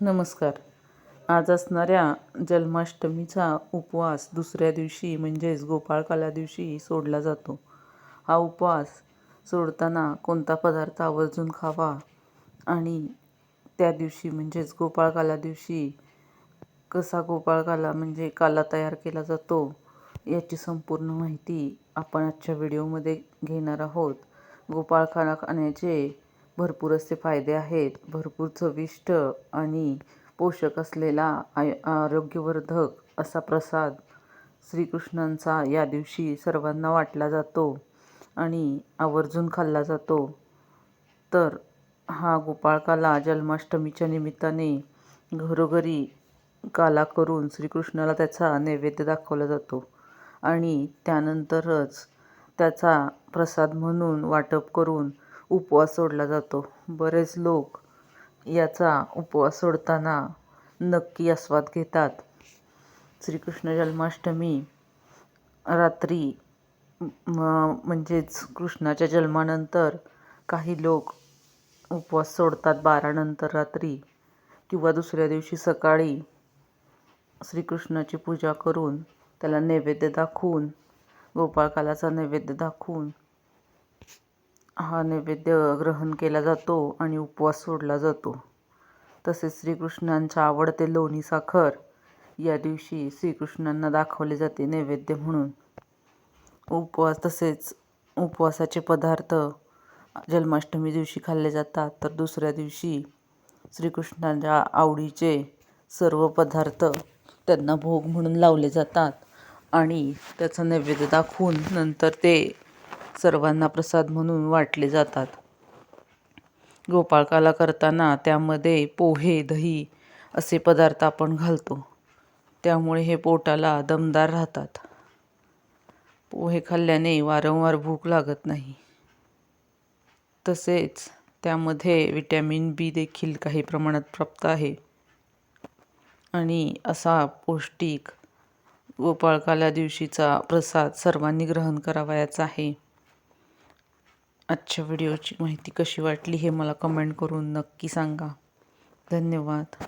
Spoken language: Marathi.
नमस्कार. आज असणाऱ्या जन्माष्टमीचा उपवास दुसऱ्या दिवशी म्हणजेच गोपाळकाला दिवशी सोडला जातो. हा उपवास सोडताना कोणता पदार्थ आवर्जून खावा आणि त्या दिवशी म्हणजेच गोपाळकाला दिवशी कसा गोपाळकाला म्हणजे काला तयार केला जातो याची संपूर्ण माहिती आपण आजच्या व्हिडिओमध्ये घेणार आहोत. गोपाळकाला खाण्याचे भरपूर असे फायदे आहेत. भरपूर चविष्ट आणि पोषक असलेला आय आरोग्यवर्धक असा प्रसाद श्रीकृष्णांचा या दिवशी सर्वांना वाटला जातो आणि आवर्जून खाल्ला जातो. तर हा गोपाळकाला जन्माष्टमीच्या निमित्ताने घरोघरी काला करून श्रीकृष्णाला त्याचा नैवेद्य दाखवला जातो आणि त्यानंतरच त्याचा प्रसाद म्हणून वाटप करून उपवास सोडला जातो. बरेच लोक याचा उपवास सोडताना नक्की आस्वाद घेतात. श्रीकृष्ण जन्माष्टमी रात्री म्हणजेच कृष्णाच्या जन्मानंतर काही लोक उपवास सोडतात बारानंतर रात्री किंवा दुसऱ्या दिवशी सकाळी. श्रीकृष्णाची पूजा करून त्याला नैवेद्य दाखवून गोपाळकालाचा नैवेद्य दाखवून हा नैवेद्य ग्रहण केला जातो आणि उपवास सोडला जातो. तसेच श्रीकृष्णांच्या आवडते लोणी साखर या दिवशी श्रीकृष्णांना दाखवले जाते नैवेद्य म्हणून. उपवास तसेच उपवासाचे पदार्थ जन्माष्टमी दिवशी खाल्ले जातात. तर दुसऱ्या दिवशी श्रीकृष्णांच्या आवडीचे सर्व पदार्थ त्यांना भोग म्हणून लावले जातात आणि त्याचा नैवेद्य दाखवून नंतर ते सर्वांना प्रसाद म्हणून वाटले जातात. गोपाळकाला करताना त्यामध्ये पोहे दही असे पदार्थ आपण घालतो. त्यामुळे हे पोटाला दमदार राहतात. पोहे खाल्ल्याने वारंवार भूक लागत नाही. तसेच त्यामध्ये विटॅमिन बी देखील काही प्रमाणात प्राप्त आहे. आणि असा पौष्टिक गोपाळकाला दिवशीचा प्रसाद सर्वांनी ग्रहण करावयाचा आहे. आजच्या व्हिडिओची माहिती कशी वाटली हे मला कमेंट करून नक्की सांगा. धन्यवाद.